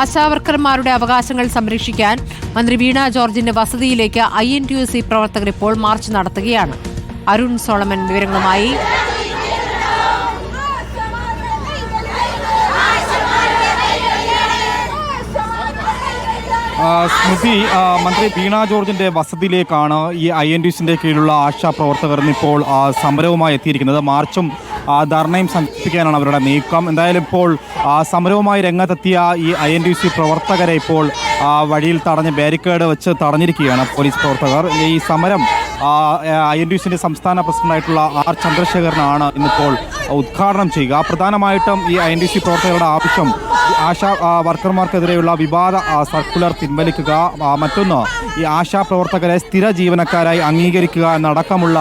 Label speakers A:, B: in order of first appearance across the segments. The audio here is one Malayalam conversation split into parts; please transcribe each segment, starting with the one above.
A: ആശാവർക്കർമാരുടെ അവകാശങ്ങൾ സംരക്ഷിക്കാൻ മന്ത്രി വീണ ജോർജിന്റെ വസതിയിലേക്ക് I N T U C പ്രവർത്തകർ ഇപ്പോൾ മാർച്ച് നടത്തുകയാണ്. അരുൺ സോളമൻ വിവരങ്ങളുമായി
B: സ്മൃതി മന്ത്രി വീണ ജോർജിന്റെ വസതിയിലേക്കാണ് ഈ ഐ എൻ ഡി സിന്റെ കീഴിലുള്ള ആശാ പ്രവർത്തകർ ഇപ്പോൾ സമരവുമായി എത്തിയിരിക്കുന്നത്. മാർച്ചും ധർണയും സംഘടിപ്പിക്കാനാണ് അവരുടെ നീക്കം. എന്തായാലും ഇപ്പോൾ സമരവുമായി രംഗത്തെത്തിയ ഈ ഐ എൻ ഡി സി പ്രവർത്തകരെ ഇപ്പോൾ വഴിയിൽ തടഞ്ഞ് ബാരിക്കേഡ് വെച്ച് തടഞ്ഞിരിക്കുകയാണ് പോലീസ് പ്രവർത്തകർ. ഈ സമരം ഐ എൻ ഡി സിന്റെ സംസ്ഥാന പ്രസിഡന്റായിട്ടുള്ള ആർ ചന്ദ്രശേഖരനാണ് ഇന്നിപ്പോൾ ഉദ്ഘാടനം ചെയ്യുക. പ്രധാനമായിട്ടും ഈ ഐ എൻ ഡി സി പ്രവർത്തകരുടെ ആവശ്യം ആശാ വർക്കർമാർക്കെതിരെയുള്ള വിവാദ സർക്കുലർ പിൻവലിക്കുക മറ്റൊന്ന് ഈ ആശാ പ്രവർത്തകരെ സ്ഥിര ജീവനക്കാരായി അംഗീകരിക്കുക എന്നടക്കമുള്ള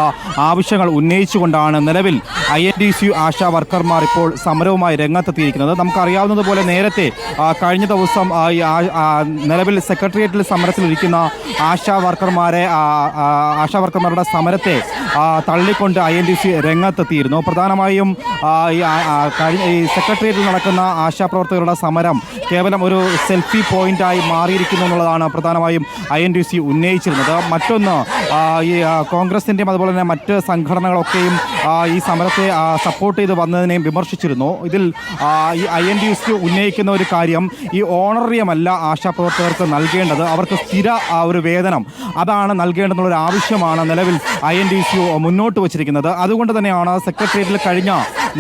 B: ആവശ്യങ്ങൾ ഉന്നയിച്ചുകൊണ്ടാണ് നിലവിൽ I N D C Asha വർക്കർമാർ ഇപ്പോൾ സമരവുമായി രംഗത്തെത്തിയിരിക്കുന്നത്. നമുക്കറിയാവുന്നതുപോലെ നേരത്തെ കഴിഞ്ഞ ദിവസം നിലവിൽ സെക്രട്ടേറിയറ്റിൽ സമരത്തിലിരിക്കുന്ന ആശാ വർക്കർമാരെ ആശാ വർക്കർമാരുടെ സമരത്തെ തള്ളിക്കൊണ്ട് ഐ എൻ ഡി സി രംഗത്തെത്തിയിരുന്നു. പ്രധാനമായും ഈ സെക്രട്ടേറിയറ്റിൽ നടക്കുന്ന ആശാ ഈ സെക്രട്ടേറിയറ്റിൽ സമരം കേവലം ഒരു സെൽഫി പോയിന്റായി മാറിയിരിക്കുന്നു എന്നുള്ളതാണ് പ്രധാനമായും ഐ എൻ ഡി സി ഉന്നയിച്ചിരുന്നത്. മറ്റൊന്ന് ഈ കോൺഗ്രസിന്റെയും അതുപോലെ തന്നെ മറ്റ് സംഘടനകളൊക്കെയും ഈ സമരത്തെ സപ്പോർട്ട് ചെയ്ത് വന്നതിനെയും വിമർശിച്ചിരുന്നു. ഇതിൽ ഈ ഐ എൻ ഡി സി ഉന്നയിക്കുന്ന ഒരു കാര്യം ഈ ഓണറിയമല്ല ആശാപ്രവർത്തകർക്ക് നൽകേണ്ടത്. അവർക്ക് സ്ഥിര ഒരു വേതനം അതാണ് നൽകേണ്ടതെന്നുള്ളൊരു ആവശ്യമാണ് നിലവിൽ ഐ എൻ ഡി സി മുന്നോട്ട് വച്ചിരിക്കുന്നത്. അതുകൊണ്ട് തന്നെയാണ് സെക്രട്ടേറിയറ്റിൽ കഴിഞ്ഞ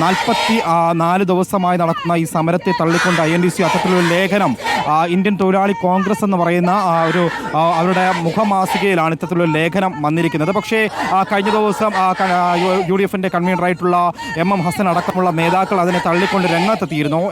B: നാൽപ്പത്തി നാല് ദിവസമായി നടക്കുന്ന ഈ സമരത്തെ തള്ളിക്കൊണ്ട് ഐ എൻ ഡി സി അത്തരത്തിലൊരു ലേഖനം ഇന്ത്യൻ തൊഴിലാളി കോൺഗ്രസ് എന്ന് പറയുന്ന ഒരു അവരുടെ മുഖമാസികയിലാണ് ഇത്തരത്തിലൊരു ലേഖനം വന്നിരിക്കുന്നത്. പക്ഷേ കഴിഞ്ഞ ദിവസം യു- ഡി എഫിന്റെ കൺവീനറായിട്ടുള്ള എം എം ഹസൻ അടക്കമുള്ള നേതാക്കൾ അതിനെ തള്ളിക്കൊണ്ട് രംഗത്തെത്തിയിരുന്നു.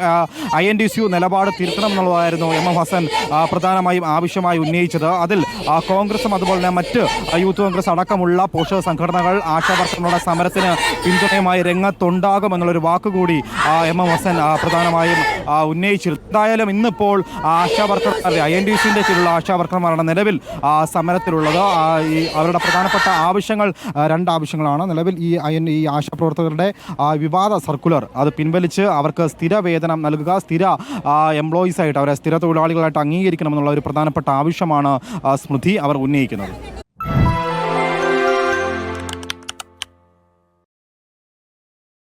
B: I N D C U നിലപാട് തിരുത്തണം എന്നുള്ളതായിരുന്നു എം എം ഹസൻ പ്രധാനമായും ആവശ്യമായി ഉന്നയിച്ചത്. അതിൽ കോൺഗ്രസും അതുപോലെ തന്നെ മറ്റ് യൂത്ത് കോൺഗ്രസ് അടക്കമുള്ള പോഷക സംഘടനകൾ ആശാവർക്കറുടെ സമരത്തിന് പിന്തുണയുമായി രംഗത്തുണ്ടാകുമെന്നുള്ളൊരു വാക്കുകൂടി ആ, എം. എം. ഹസൻ പ്രധാനമായും ഉന്നയിച്ചിരുന്നു എന്തായാലും ഇന്നിപ്പോൾ ആശാവർക്കർ ഐ എൻ ഡി സിന്റെ കീഴിലുള്ള ആശാവർക്കർമാരാണ് നിലവിൽ സമരത്തിലുള്ളത്. ഈ അവരുടെ പ്രധാനപ്പെട്ട ആവശ്യങ്ങൾ രണ്ട് ആവശ്യങ്ങളാണ് നിലവിൽ ഈ ഐ ഈ ആശാപ്രവർത്തകരുടെ പ്രവർത്തകരുടെ വിവാദ സർക്കുലർ അത് പിൻവലിച്ച് അവർക്ക് സ്ഥിര വേതനം നൽകുക സ്ഥിര എംപ്ലോയീസ് ആയിട്ട് അവരെ സ്ഥിര തൊഴിലാളികളായിട്ട് അംഗീകരിക്കണമെന്നുള്ള ഒരു പ്രധാനപ്പെട്ട ആവശ്യമാണ് ആ, സ്മൃതി അവർ ഉന്നയിക്കുന്നത്.